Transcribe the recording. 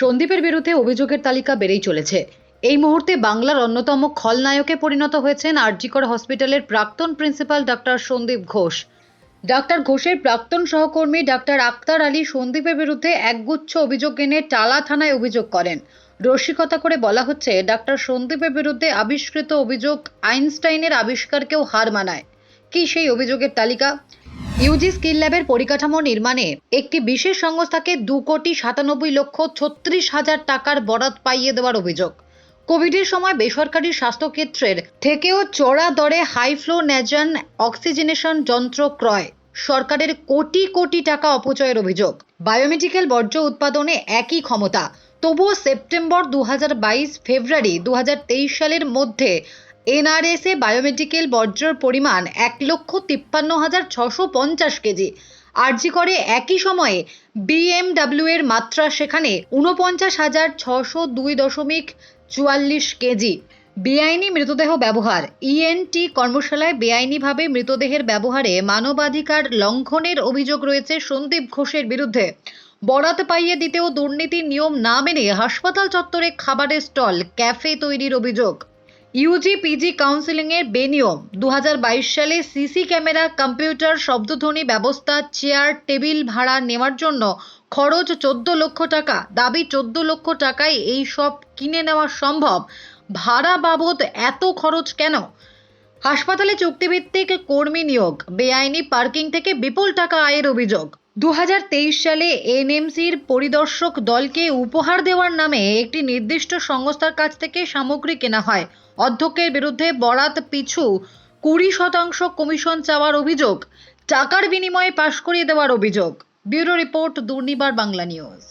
সন্দীপের বিরুদ্ধে অভিযোগের তালিকা বেড়েই চলেছে। এই মুহূর্তে বাংলার অন্যতম খলনায়কে পরিণত হয়েছেন আরজিকর হসপিটালের প্রাক্তন principal doctor Sandip Ghosh. Doctor ঘোষের প্রাক্তন সহকর্মী ডাক্তার আক্তার আলী সন্দীপের বিরুদ্ধে একগুচ্ছ অভিযোগ এনে টালা থানায় অভিযোগ করেন। রসিকতা করে বলা হচ্ছে, ডাক্তার সন্দীপের বিরুদ্ধে আবিষ্কৃত অভিযোগ আইনস্টাইনের আবিষ্কারকেও হার মানায়। কি সেই অভিযোগের তালিকা? ইউজি স্কিল ল্যাবের পরিকাঠামো নির্মাণে একটি বিশেষ সংস্থাকে দু কোটি সাতানব্বই লক্ষ ছত্রিশ হাজার টাকার বরাদ পাইয়ে দেওয়ার অভিযোগ। কোভিডের সময় বেসরকারি স্বাস্থ্যক্ষেত্রের থেকেও চড়া দরে হাই ফ্লো ন্যাজান অক্সিজেনেশন যন্ত্র ক্রয়, সরকারের কোটি কোটি টাকা অপচয়ের অভিযোগ। বায়োমেডিক্যাল বর্জ্য উৎপাদনে একই ক্ষমতা, তবুও সেপ্টেম্বর দু হাজার বাইশ ফেব্রুয়ারি দু হাজার তেইশ সালের মধ্যে এনআরএসে বায়োমেডিক্যাল বর্জ্যর পরিমাণ এক লক্ষ তিপ্পান্ন হাজার ছশো পঞ্চাশ কেজি। আরজি করে একই সময়ে বিএমডাব্লিউ এর মাত্রা সেখানে উনপঞ্চাশ হাজার ছশো দুই দশমিক চুয়াল্লিশ কেজি। বেআইনি মৃতদেহ ব্যবহার। ইএনটি কর্মশালায় বেআইনিভাবে মৃতদেহের ব্যবহারে মানবাধিকার লঙ্ঘনের অভিযোগ রয়েছে সন্দীপ ঘোষের বিরুদ্ধে। বরাত পাইয়ে দিতেও দুর্নীতির নিয়ম না মেনে হাসপাতাল চত্বরে খাবারের স্টল, ক্যাফে তৈরির অভিযোগ। ইউজি পিজি কাউন্সিলিংয়ের বেনিয়ম। দু হাজার বাইশ সালে সিসি ক্যামেরা, কম্পিউটার, শব্দধ্বনি ব্যবস্থা, চেয়ার, টেবিল ভাড়া নেওয়ার জন্য খরচ চোদ্দ লক্ষ টাকা। দাবি চোদ্দ লক্ষ টাকায় এই সব কিনে নেওয়া সম্ভব। ভাড়া বাবদ এত খরচ কেন? হাসপাতালে চুক্তিভিত্তিক কর্মী নিয়োগ। বেআইনি পার্কিং থেকে বিপুল টাকা আয়ের অভিযোগ। দু হাজার তেইশ সালে এনএমসির পরিদর্শক দলকে উপহার দেওয়ার নামে একটি নির্দিষ্ট সংস্থার কাছ থেকে সামগ্রী কেনা হয়। অধ্যক্ষের বিরুদ্ধে বরাত পিছু কুড়ি শতাংশ কমিশন চাওয়ার অভিযোগ, টাকার বিনিময়ে পাশ করিয়ে দেওয়ার অভিযোগ। Bureau report Durnibar Bangla news.